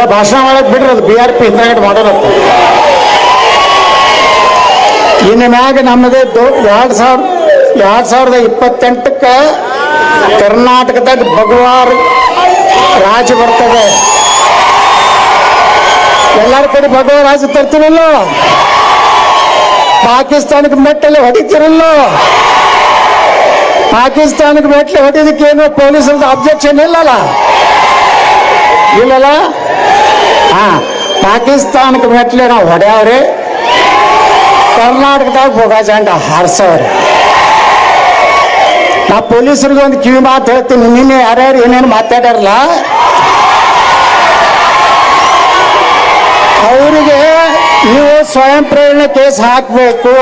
ಎಲ್ಲ ಭಾಷಣ ಮಾಡಕ್ ಬಿಡ್ರಿ ಅದು ಬಿ ಆರ್ ಪಿ ಹಿಂದಾಗಡೆ ಮಾಡೋಣ ಇನ್ನು ಮ್ಯಾಗ ನಮ್ಮದೇ ಎರಡು ಸಾವಿರ, ಎರಡ್ ಸಾವಿರದ ಇಪ್ಪತ್ತೆಂಟಕ್ಕ ಕರ್ನಾಟಕದಾಗ ಭಗವಾರ್ ರಾಜ ಬರ್ತದೆ. ಎಲ್ಲರ ಕಡೆ ಭಗವ ರಾಜ ತರ್ತಿರಲ್ಲ? ಪಾಕಿಸ್ತಾನಕ್ಕೆ ಮೆಟ್ಟಲೆ ಹೊಡಿತಿರಲ್ಲ? ಪಾಕಿಸ್ತಾನಕ್ಕೆ ಮೆಟ್ಟಲೆ ಹೊಡಿದಕ್ಕೆ ಏನು ಪೊಲೀಸರದ ಅಬ್ಜೆಕ್ಷನ್ ಇಲ್ಲಲ್ಲ? ಇಲ್ಲಲ್ಲ? ಪಾಕಿಸ್ತಾನಕ್ಕೆ ಮೆಟ್ಲೆ ನಾವು ಹೊಡೆಯವ್ರಿ. ಕರ್ನಾಟಕದಾಗ ಹೋಗ ಜಂಡ ಹಾರಿಸವ್ರಿ. ನಾ ಪೊಲೀಸರಿಗೆ ಒಂದು ಕಿವಿ ಮಾತು ಹೇಳ್ತೀನಿ, ನಿನ್ನೆ ಯಾರ್ಯಾರು ಏನೇನು ಮಾತಾಡ್ಯಾರಲ್ಲ? ಅವರಿಗೆ ನೀವು ಸ್ವಯಂ ಪ್ರೇರಣೆ ಕೇಸ್ ಹಾಕಬೇಕು.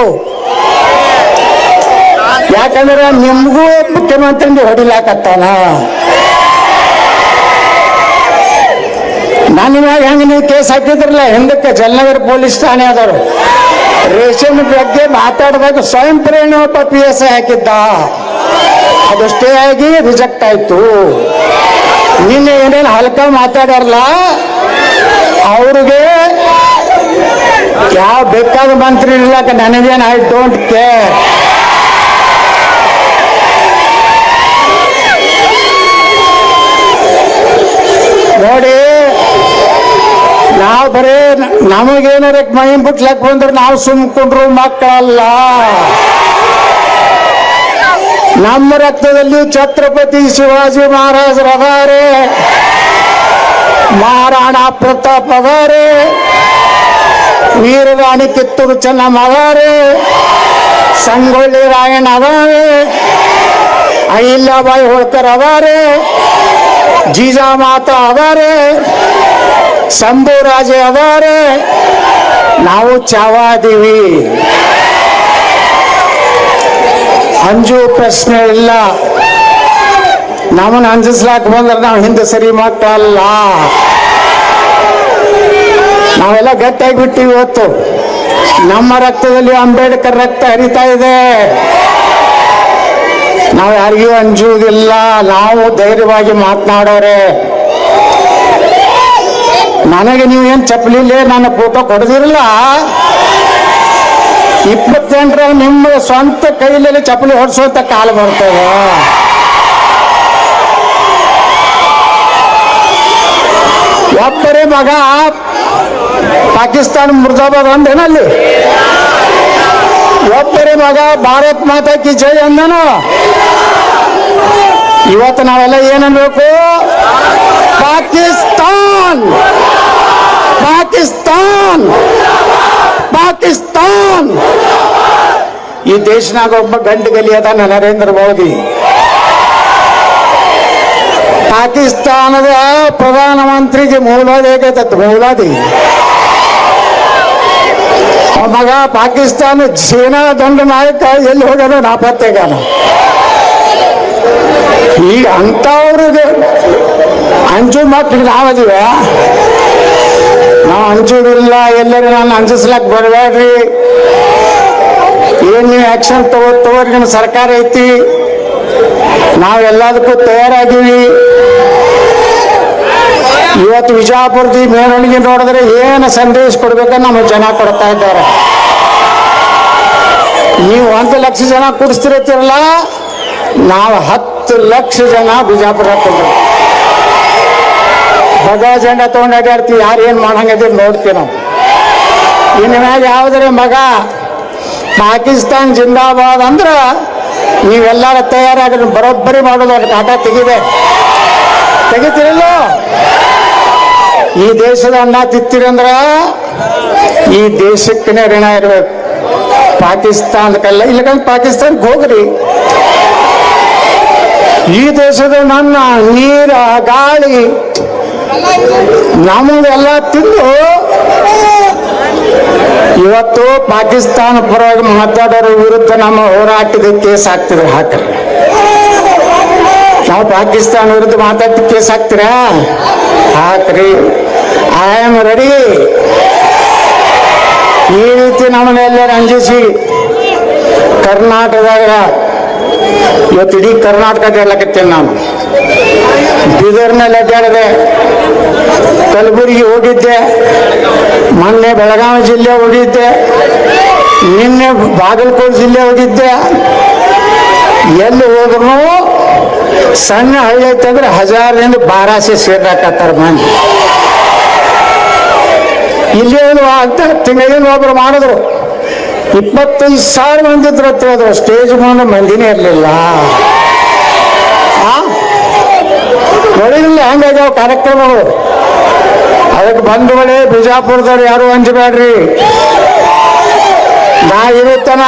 ಯಾಕಂದ್ರೆ ನಿಮ್ಗೂ ಮುಖ್ಯಮಂತ್ರಿ ಹೊಡಿಲಾಕತ್ತಾನ. ನನ್ನ ಮ್ಯಾಗ ಹೆಂಗ ನೀವು ಕೇಸ್ ಹಾಕಿದ್ರಲ್ಲ, ಹಿಂದಕ್ಕೆ ಜಲ್ನಗರ್ ಪೊಲೀಸ್ ಠಾಣೆ ಆದವರು. ರೇಷನ್ ಬಗ್ಗೆ ಮಾತಾಡಿದಾಗ ಸ್ವಯಂ ಪ್ರೇರಣೆ ಪಿ ಎಸ್ ಐ ಹಾಕಿದ್ದ. ಅದಷ್ಟೇ ಆಗಿ ರಿಜೆಕ್ಟ್ ಆಯ್ತು. ನಿನ್ನೆ ಏನೇನು ಹಲ್ಕ ಮಾತಾಡಾರಲ್ಲ ಅವ್ರಿಗೆ ಯಾವ ಬೇಕಾದ ಮಂತ್ರಿ ಇರ್ಲಕ್ಕ ನನಗೇನು ಐ ಡೋಂಟ್ ಕೇರ್. ನಾವು ಬರೇ ನಮಗೇನಾರ ಮೈ ಬಿಟ್ಲಕ್ ಬಂದ್ರೆ ನಾವು ಸುಮ್ಕೊಂಡ್ರು ಮಕ್ಕಳಲ್ಲ. ನಮ್ಮ ರಕ್ತದಲ್ಲಿ ಛತ್ರಪತಿ ಶಿವಾಜಿ ಮಹಾರಾಜರ ಅದಾರೆ ಮಹಾರಾಣ ಪ್ರತಾಪ್ ಅದಾರೆ ವೀರರಾಣಿ ಕಿತ್ತೂರು ಚೆನ್ನಮ್ಮ ಅದಾರೆ ಸಂಗೊಳ್ಳಿ ರಾಯಣ್ಣ ಅದಾರೆ ಅಹಿಲ್ಯಾಬಾಯಿ ಹೋಳ್ಕರ್ ಅದಾರೆ ಜೀಜಾಮಾತ ಅದಾರೆ ಶಂಭು ರಾಜ ಅದಾರೆ ನಾವು ಚಾವಾದೀವಿ. ಅಂಜು ಪ್ರಶ್ನೆ ಇಲ್ಲ. ನಮ್ಮನ್ನ ಅಂಜಿಸ್ಲಾಕ್ ಬಂದ್ರೆ ನಾವು ಹಿಂದೆ ಸರಿ ಅಲ್ಲ ನಾವೆಲ್ಲ ಗಟ್ಟಿಯಾಗಿ ಬಿಟ್ಟಿವಿ ಇವತ್ತು. ನಮ್ಮ ರಕ್ತದಲ್ಲಿ ಅಂಬೇಡ್ಕರ್ ರಕ್ತ ಹರಿತಾ ಇದೆ. ನಾವು ಯಾರಿಗೂ ಅಂಜುವುದಿಲ್ಲ. ನಾವು ಧೈರ್ಯವಾಗಿ ಮಾತನಾಡೋರೆ. ನನಗೆ ನೀವು ಏನ್ ಚಪ್ಪಲಿಲ್ಲೇ ನನ್ನ ಫೋಟೋ ಕೊಡದಿರಲ್ಲ ಇಪ್ಪತ್ತೆಂಟರ ನಿಮ್ಮ ಸ್ವಂತ ಕೈಯಲ್ಲಿ ಚಪ್ಪಲಿ ಹೊಡ್ಸುವಂತ ಕಾಲ ಬರ್ತದೆ ಒಬ್ಬರೇ ಮಗ ಪಾಕಿಸ್ತಾನ ಮುರ್ದಾಬಾದ್ ಅಂದೇನಲ್ಲಿ ಒಬ್ಬರೇ ಮಗ ಭಾರತ್ ಮಾತಾ ಕಿ ಜೈ ಅಂದನು ಇವತ್ತು ನಾವೆಲ್ಲ ಏನನ್ಬೇಕು ಪಾಕಿಸ್ತಾನ್ ಪಾಕಿಸ್ತಾನ್ ಪಾಕಿಸ್ತಾನ್ ಈ ದೇಶನಾಗ ಒಬ್ಬ ಗಂಡು ಗಲಿ ಅದಾನ ನರೇಂದ್ರ ಮೋದಿ ಪಾಕಿಸ್ತಾನದ ಪ್ರಧಾನಮಂತ್ರಿಗೆ ಮೂಲೋದಿ ಆಗೈತತ್ ಮೂಲೋದಿ ಆ ಮಗ ಪಾಕಿಸ್ತಾನ ಸೇನಾ ದಂಡ ನಾಯಕ ಎಲ್ಲಿ ಹೋಗ್ಯಾನ ನಾಪತ್ತೆಗಾನ ಈಗ ಅಂತವ್ರಿಗೆ ಅಂಜು ಮಕ್ಳಿಗೆ ನಾವದಿವೆ ನಾವು ಹಂಚೋದಿಲ್ಲ ಎಲ್ಲರೂ ನಾನು ಹಂಚಿಸ್ಲಕ್ ಬರಬೇಡ್ರಿ. ಏನ್ ನೀವು ಆಕ್ಷನ್ ತಗೋ ತಗೋರಿ ನಮ್ಮ ಸರ್ಕಾರ ಐತಿ? ನಾವೆಲ್ಲದಕ್ಕೂ ತಯಾರಾಗಿವಿ ಇವತ್ತು ವಿಜಾಪುರದಿ ಮೆರವಣಿಗೆ ನೋಡಿದ್ರೆ ಏನು ಸಂದೇಶ ಕೊಡ್ಬೇಕಂತ ನಮ್ಮ ಜನ ಕೊಡ್ತಾ ಇದ್ದಾರೆ. ನೀವು ಒಂದು ಲಕ್ಷ ಜನ ಕುಡಿಸ್ತಿರತ್ತಿರಲ್ಲ ನಾವು ಹತ್ತು ಲಕ್ಷ ಜನ ಬಿಜಾಪುರ ಹಾಕೊಂಡ್ರು ಭಗ ಜಂಡ ತಗೊಂಡು ಅಡ್ಯಾಡ್ತಿ, ಯಾರು ಏನು ಮಾಡಂಗಿದ್ರೆ ನೋಡ್ತೀವಿ ನಾವು. ಇನ್ನು ಮ್ಯಾಗ ಯಾವ್ದ್ರೆ ಮಗ? ಪಾಕಿಸ್ತಾನ್ ಜಿಂದಾಬಾದ್ ಅಂದ್ರ ನೀವೆಲ್ಲರ ತಯಾರಾಗಿ ಬರೋಬ್ಬರಿ ಮಾಡೋದು ಅವ್ರ ಕಾಟ ತೆಗಿದೆ ತೆಗಿತೀರಲ್ಲ? ಈ ದೇಶದ ಅನ್ನ ತಿತ್ತಿರಂದ್ರ ಈ ದೇಶಕ್ಕನೇ ಋಣ ಇರ್ಬೇಕು. ಪಾಕಿಸ್ತಾನಕ್ಕಲ್ಲ ಇಲ್ಲಕಂದ್ರೆ ಪಾಕಿಸ್ತಾನಕ್ಕೆ ಹೋಗ್ರಿ. ಈ ದೇಶದ ನನ್ನ ನೀರ, ಗಾಳಿ ನಮಗೆಲ್ಲ ತಿಂದು ಇವತ್ತು ಪಾಕಿಸ್ತಾನ ಪರವಾಗಿ ಮಾತಾಡೋರ ವಿರುದ್ಧ ನಮ್ಮ ಹೋರಾಟದ ಕೇಸ್ ಆಗ್ತದೆ ಹಾಕ್ರಿ. ನಾವು ಪಾಕಿಸ್ತಾನ ವಿರುದ್ಧ ಮಾತಾಡ್ತಿ ಕೇಸ್ ಹಾಕ್ತೀರಾ? ಹಾಕ್ರಿ. ಐ ಆಮ್ ರೆಡಿ ಈ ರೀತಿ ನಮ್ಮನ್ನೆಲ್ಲ ರಂಜಿಸಿ ಕರ್ನಾಟಕದಾಗ ಇವತ್ತು ಇಡೀ ಕರ್ನಾಟಕ ಹೇಳಕತ್ತೇನೆ ನಾನು. ಬೀದರ್ನಲ್ಲಿ ಅಡ್ಡಾಡಿದೆ. ಕಲಬುರಗಿ ಹೋಗಿದ್ದೆ. ಮೊನ್ನೆ ಬೆಳಗಾವಿ ಜಿಲ್ಲೆ ಹೋಗಿದ್ದೆ. ನಿನ್ನೆ ಬಾಗಲಕೋಟೆ ಜಿಲ್ಲೆ ಹೋಗಿದ್ದೆ. ಎಲ್ಲಿ ಹೋದ್ರು ಸಣ್ಣ ಹಳ್ಳಿ ಐತಂದ್ರೆ ಹಜಾರದಿಂದ ಬಾರಾಸೆ ಸೇರ್ಲಾಕತ್ತಾರ ಮಂದಿ ಇಲ್ಲಿ ಅಂತ ತಿಂಗಳಿನ ಒಬ್ರು ಮಾಡಿದ್ರು. ಇಪ್ಪತ್ತೈದು ಸಾವಿರ ಮಂದಿ ಹತ್ರ ಹೇಳಿದ್ರು ಸ್ಟೇಜ್ ಮುಂದೆ ಮಂದಿನೇ ಇರಲಿಲ್ಲ. ನೋಡಿರಲಿಲ್ಲ ಹೆಂಗಾಗ್ಯಾವ ಕಾರ್ಯಕ್ರಮಗಳು ಅದಕ್ಕೆ ಬಂಧುಗಳೇ ಬಿಜಾಪುರದವ್ರು ಯಾರು ಅಂಜಬೇಡ್ರಿ. ನಾ ಇರುತ್ತನ?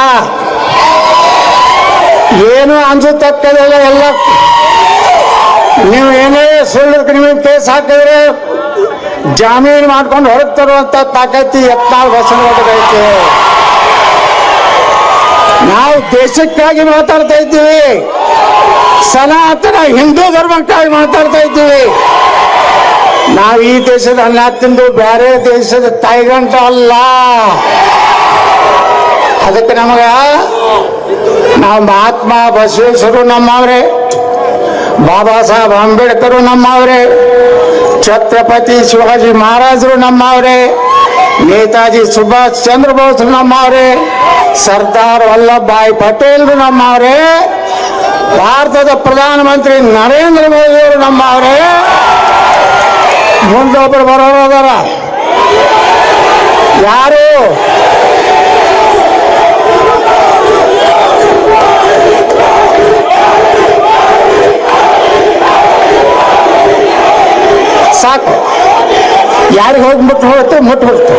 ಏನು ಅನ್ಸುತ್ತಕ್ಕದೆಲ್ಲ ಎಲ್ಲ ನೀವು ಏನೇ ಸುಳ್ಳು ಕ್ರಿಮಿನಲ್ ಕೇಸ್ ಹಾಕಿದ್ರೆ ಜಾಮೀನು ಮಾಡ್ಕೊಂಡು ಹೊರಗೆ ತರುವಂತ ತಾಕತ್ತಿ ಯತ್ನಾಳ್ ಬಸವನಗೈತೆ ನಾವು ದೇಶಕ್ಕಾಗಿ ಮಾತಾಡ್ತಾ ಇದ್ದೀವಿ. ಸನಾತನ ಹಿಂದೂ ಧರ್ಮಕ್ಕಾಗಿ ಮಾತಾಡ್ತಾ ಇದ್ದೀವಿ. ನಾವು ಈ ದೇಶದ ಅನ್ನ ತಿಂದು ಬೇರೆ ದೇಶದ ತಾಯಿಗಂಟ ಅಲ್ಲ. ಅದಕ್ಕೆ ನಮಗ ನಾವು ಮಹಾತ್ಮ ಬಸವೇಶ್ವರು ನಮ್ಮವ್ರೆ, ಬಾಬಾ ಸಾಹೇಬ್ ಅಂಬೇಡ್ಕರ್ ನಮ್ಮವ್ರೆ, ಛತ್ರಪತಿ ಶಿವಾಜಿ ಮಹಾರಾಜರು ನಮ್ಮವ್ರೆ, ನೇತಾಜಿ ಸುಭಾಷ್ ಚಂದ್ರ ಬೋಸ್ ನಮ್ಮವ್ರೆ ಸರ್ದಾರ್ ವಲ್ಲಭಾಯ್ ಪಟೇಲ್ರು ನಮ್ಮವರೇ, ಭಾರತದ ಪ್ರಧಾನಮಂತ್ರಿ ನರೇಂದ್ರ ಮೋದಿ ಅವರು ನಮ್ಮವರೇ. ಮುಂದೊಬ್ಬರು ಬರೋರು ಯಾರು? ಸಾಕು. ಯಾರಿಗೆ ಹೋಗಿ ಮುಟ್ಟು ಹೋಗುತ್ತೆ ಮುಟ್ಬಿಡ್ತು